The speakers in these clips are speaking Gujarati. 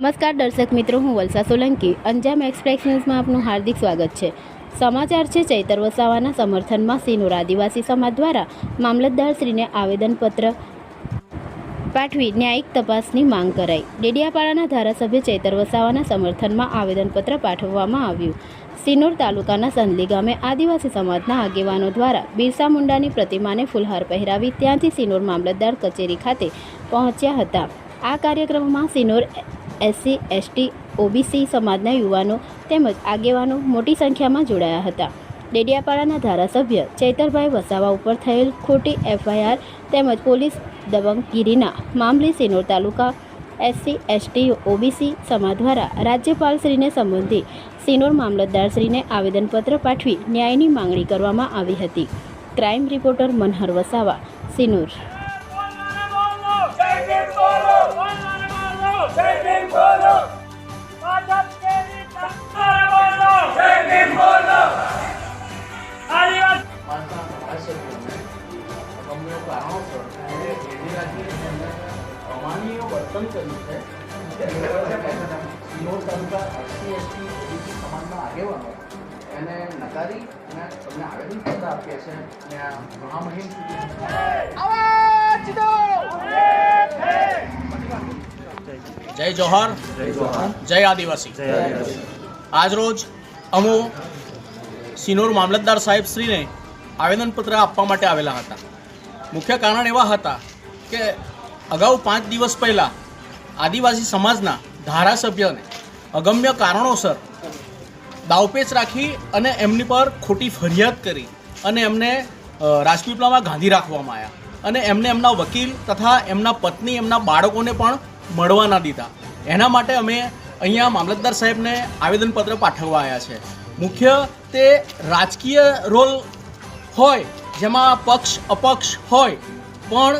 નમસ્કાર દર્શક મિત્રો, હું વલસા સોલંકી. અંજામ એક્સપ્રેસ ન્યૂઝમાં આપનું હાર્દિક સ્વાગત છે. સમાચાર છે, ચૈતર વસાવાના સમર્થનમાં સિનોર આદિવાસી સમાજ દ્વારા મામલતદારશ્રીને આવેદનપત્ર. પાઠવી ન્યાયિક તપાસની માંગ કરાઈ. ડેડિયાપાડાના ધારાસભ્ય ચૈતર વસાવાના સમર્થનમાં આવેદનપત્ર પાઠવવામાં આવ્યું. સિનોર તાલુકાના સંદલી ગામે આદિવાસી સમાજના આગેવાનો દ્વારા બિરસા મુંડાની પ્રતિમાને ફૂલહાર પહેરાવી ત્યાંથી સિનોર મામલતદાર કચેરી ખાતે પહોંચ્યા હતા. આ કાર્યક્રમમાં સિનોર એસસી, એસટી, ઓબીસી સમાજના યુવાનો તેમજ આગેવાનો મોટી સંખ્યામાં જોડાયા હતા. ડેડિયાપાડાના ધારાસભ્ય ચૈતરભાઈ વસાવા ઉપર થયેલ ખોટી એફઆઈઆર તેમજ પોલીસ દબંગગીરીના મામલે Sinor taluka SC, ST, OBC સમાજ દ્વારા રાજ્યપાલશ્રીને સંબંધી સિનોર મામલતદારશ્રીને આવેદનપત્ર પાઠવી ન્યાયની માંગણી કરવામાં આવી હતી. ક્રાઇમ રિપોર્ટર મનહર વસાવા, સિનોર તે કારણોસર એને એવી રાખી અને અમાનવીય વર્તન કર્યું છે તે તાલુકા એસસી એસટી ઓબીસી સમાજના આગેવાનો એને નકારી અને તમને આવેદનપત્ર આપ્યા છે મહામહિમ જય જોહર. જય આદિવાસી. આજરોજ અમો સિનોર મામલતદાર સાહેબ શ્રીને આવેદનપત્ર આપવા માટે આવેલા હતા. મુખ્ય કારણ એવા હતા કે અગાઉ પાંચ દિવસ પહેલાં આદિવાસી સમાજના ધારાસભ્યને અગમ્ય કારણોસર દાવપેચ રાખી અને એમની પર ખોટી ફરિયાદ કરી અને એમને રાજપીપળામાં ગાંધી રાખવામાં આવ્યા અને એમને એમના વકીલ તથા એમના પત્ની, એમના બાળકોને પણ મળવા ના દીધા. એના માટે અમે અહીંયા મામલતદાર સાહેબને આવેદનપત્ર પાઠવવા આવ્યા છે. મુખ્ય તે રાજકીય રોલ હોય જેમાં પક્ષ અપક્ષ હોય. પણ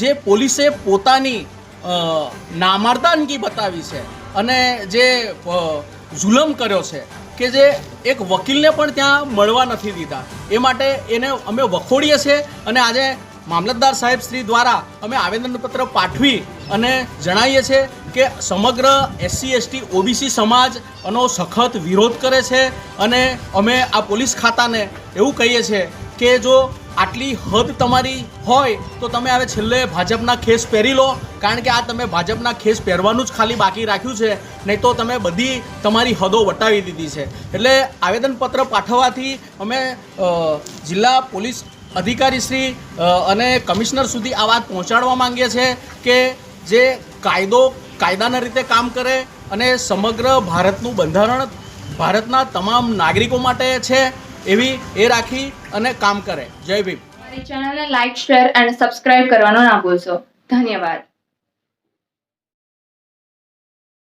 જે પોલીસે પોતાની નામર્દાનગી બતાવી છે અને જે જુલમ કર્યો છે કે જે એક વકીલને પણ ત્યાં મળવા નથી દીધા. એ માટે એને અમે વખોડીએ છીએ અને આજે મામલતદાર સાહેબ શ્રી દ્વારા અમે આવેદનપત્ર પાઠવી અને જણાવીએ છીએ કે સમગ્ર એસસી, એસટી, ઓબીસી સમાજ આનો સખત વિરોધ કરે છે અને અમે આ પોલીસ ખાતાને એવું કહીએ છીએ કે જો આટલી હદ તમારી હોય, તો તમે હવે છેલ્લે ભાજપના ખેસ પહેરી લો. કારણ કે આ તમે ભાજપના ખેસ પહેરવાનું જ ખાલી બાકી રાખ્યું છે. નહીં તો તમે બધી તમારી હદો વટાવી દીધી છે. એટલે આવેદનપત્ર પાઠવવાથી અમે જિલ્લા પોલીસ અધિકારી શ્રી અને કમિશનર સુધી આ વાત પહોંચાડવા માંગીએ છીએ કે જે કાયદો કાયદાના રીતે કામ કરે અને સમગ્ર ભારતનું બંધારણ ભારતના તમામ નાગરિકો માટે છે, એવી એ રાખી અને કામ કરે. જય ભીમ. ચેનલને લાઈક શેર અને સબસ્ક્રાઇબ કરવાનો ના ભૂલશો. ધન્યવાદ.